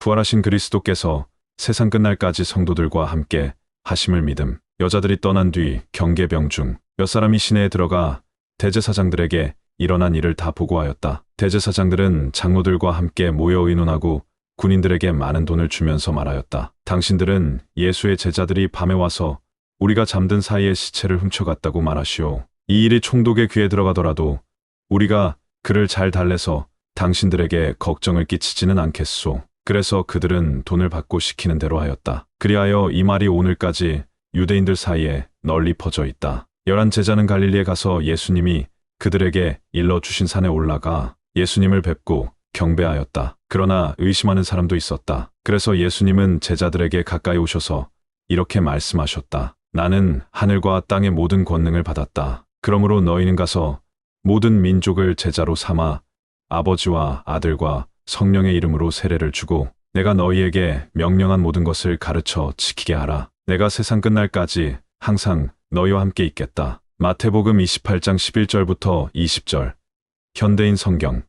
부활하신 그리스도께서 세상 끝날까지 성도들과 함께 하심을 믿음. 여자들이 떠난 뒤 경계병 중 몇 사람이 시내에 들어가 대제사장들에게 일어난 일을 다 보고하였다. 대제사장들은 장로들과 함께 모여 의논하고 군인들에게 많은 돈을 주면서 말하였다. 당신들은 예수의 제자들이 밤에 와서 우리가 잠든 사이에 시체를 훔쳐갔다고 말하시오. 이 일이 총독의 귀에 들어가더라도 우리가 그를 잘 달래서 당신들에게 걱정을 끼치지는 않겠소. 그래서 그들은 돈을 받고 시키는 대로 하였다. 그리하여 이 말이 오늘까지 유대인들 사이에 널리 퍼져 있다. 열한 제자는 갈릴리에 가서 예수님이 그들에게 일러 주신 산에 올라가 예수님을 뵙고 경배하였다. 그러나 의심하는 사람도 있었다. 그래서 예수님은 제자들에게 가까이 오셔서 이렇게 말씀하셨다. 나는 하늘과 땅의 모든 권능을 받았다. 그러므로 너희는 가서 모든 민족을 제자로 삼아 아버지와 아들과 성령의 이름으로 세례를 주고 내가 너희에게 명령한 모든 것을 가르쳐 지키게 하라. 내가 세상 끝날까지 항상 너희와 함께 있겠다. 마태복음 28장 11절부터 20절. 현대인 성경.